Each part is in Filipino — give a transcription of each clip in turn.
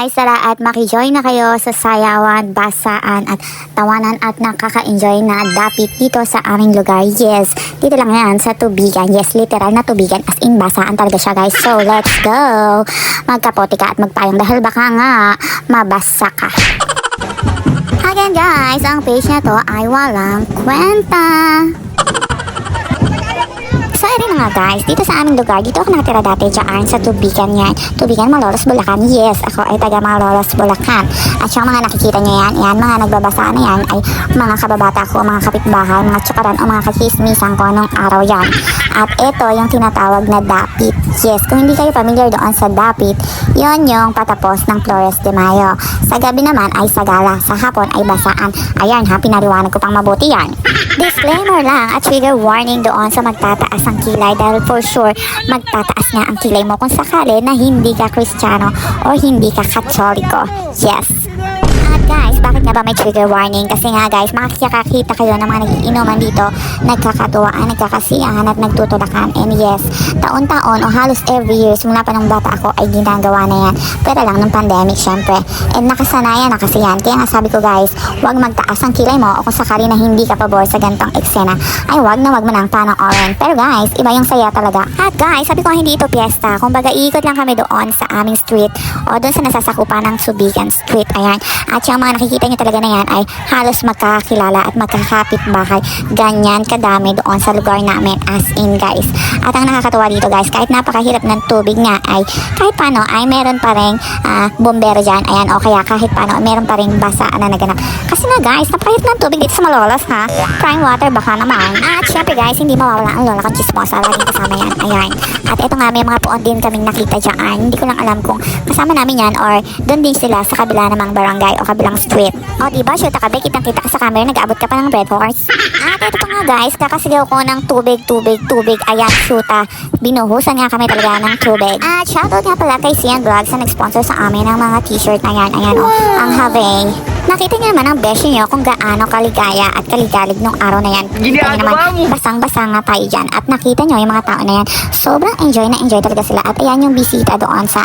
guys, tara at makijoin na kayo sa sayawan, basaan at tawanan at nakaka-enjoy na dapit dito sa aming lugar. Yes, dito lang yan sa tubigan. Yes, literal na tubigan as in basaan talaga siya guys. So, let's go! Magkapote ka at magpayong dahil baka nga mabasa ka. Again guys, ang page na to ay walang kwenta. Ayun na nga guys, dito sa aming lugar, dito ako nakatira dati dyan sa Tubigan yan. Tubigan, Malolos, Bulacan. Yes, ako ay taga Malolos, Bulacan. At yung mga nakikita nyo yan, yan, mga nagbabasa na yan, ay mga kababata ko, mga kapitbahay, mga tsakaran o mga kakismisan ko nung araw yan. At ito yung tinatawag na dapit. Yes, kung hindi kayo familiar doon sa dapit, yon yung patapos ng Flores de Mayo. Sa gabi naman ay sagala, sa hapon ay basaan. Ayan ha, pinariwanag ko pang mabuti yan. Disclaimer lang at trigger warning doon sa magtataas ang kilay dahil for sure magtataas nga ang kilay mo kung sakali na hindi ka Kristiyano o hindi ka Katoliko. Yes. At guys, bakit nga ba may trigger warning? Kasi nga guys, makakakita kayo ng mga nagiinuman dito, nagkakatuwaan, nagkakasiyahan at nagtutulakan. And yes, taon-taon o halos every year, simula pa nung bata ako ay ginagawa na yan. Pero lang nung pandemic syempre. And nakasanayan na kasi yan. Kaya nga sabi ko guys, huwag magtaas ang kilay mo o kung sakali na hindi ka pabor sa gantong eksena, ay wag na wag mo nang panoorin. Pero guys, iba yung saya talaga. At guys, sabi ko hindi ito piyesta. Kumbaga, iikot lang kami doon sa aming street o doon sa nasasakupan ng Subigan Street. Ayan. At yung mga nakikita nyo talaga na yan ay halos magkakakilala at magkakapit bahay. Ganyan kadami doon sa lugar namin as in guys. At ang nakakatuwa dito guys, kahit napakahirap ng tubig nga ay kahit paano ay meron pa rin ah, bombero dyan. Ayan, o kaya kahit paano meron pa rin basaan na naganap. Kasi nga guys, napakahirap ng tubig dito sa Malolos ha. Prime water baka naman. At syempre guys, hindi mawawala ang lola kong chismosa. Laging kasama yan. Ayan. At eto nga, may mga puon din kaming nakita dyan. Hindi ko lang alam kung kasama namin yan or doon din sila sa kabila namang barangay o kabilang street. O diba, shoot ka, kitang kita ka sa camera, nag-aabot ka pa ng red horse. At ito pa nga guys, kakasigaw ko ng tubig, tubig, tubig. Ayan, shoota. Binuhusan nga kami talaga ng tubig. At shoutout nga pala kay Sian Vlogs na nag-sponsor sa amin ng mga t-shirt na yan. Ayan o, ang Have. Nakita niyo naman ang beshi niyo kung gaano kaligaya at kaligalig nung araw na yan. Ginagawa naman, basang-basa nga tayo dyan. At nakita niyo yung mga tao na yan, sobrang enjoy na enjoy talaga sila. At ayan yung bisita doon sa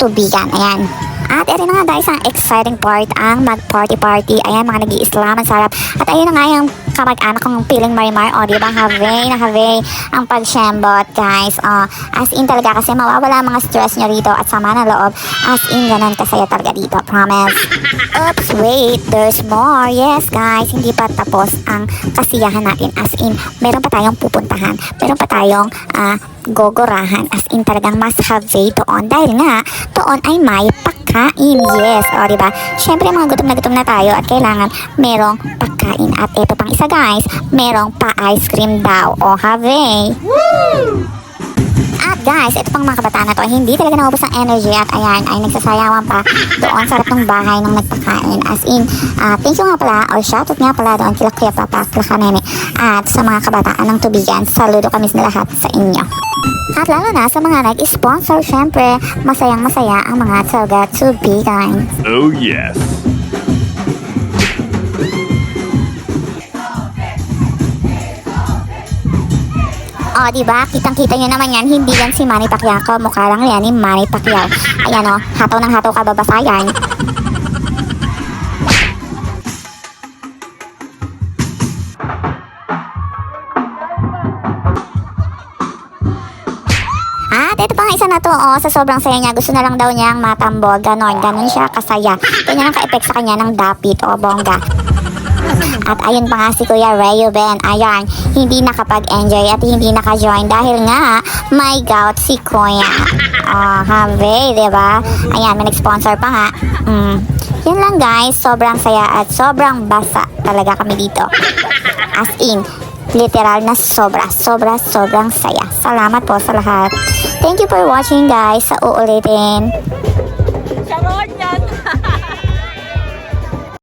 tubigan. Ayan. At ito na nga guys, ang exciting part, ang mag-party-party. Ayan, mga nag islam ang sarap. At ayun na nga yung kamag-anak kong piling marimar. O, di ba? Have, na have ang pag-shambot, guys. O, as in talaga kasi mawawala mga stress nyo rito at sama ng loob. As in, ganun kasaya talaga dito. Promise. Oops, wait. There's more. Yes, guys. Hindi pa tapos ang kasiyahan natin. As in, meron pa tayong pupuntahan. Meron pa tayong ah, gogorahan. As in, talagang mas have doon. Dahil nga, doon ay may pagkain. Yes. O, di ba? Siyempre, mga gutom na gutom na tayo at kailangan merong pagkain. At ito pang isa, guys. Merong pa-ice cream daw. O, have at guys, ito pang mga kabataan na to, hindi talaga naubos ang energy at ayan, ay nagsasayawan pa doon sa ng bahay ng nagpakain. As in, ah, thank you nga pala, or shoutout nga pala doon kila Kuya Papa, kila Kanene, at sa mga kabataan ng tubigan, saludo kami sa lahat sa inyo. At lalo na sa mga nag-sponsor, syempre, masayang masaya ang mga taga tubigan. Oh yes. O, di ba? Kitang-kita nyo naman yan, hindi yan si Manny Pacquiao. Mukha lang yan ni Manny Pacquiao. Ayan o, hataw ng hataw kababasayan. At ito pa nga isa na to, oh, sa sobrang saya niya, gusto na lang daw niyang matambog, ganon, ganon siya kasaya. Ganyan ang ka-effect sa kanya ng dapit o bongga. At ayun pa nga si Kuya Rayo Ben, ayan, hindi nakapag-enjoy at hindi naka-join dahil nga may gout si Kuya. Oh, have, di ba? Ayan, may nag-sponsor pa nga. Mm. Yun lang guys, sobrang saya at sobrang basa talaga kami dito. As in, literal na sobra, sobra, sobrang saya. Salamat po sa lahat. Thank you for watching guys. Sa uulitin.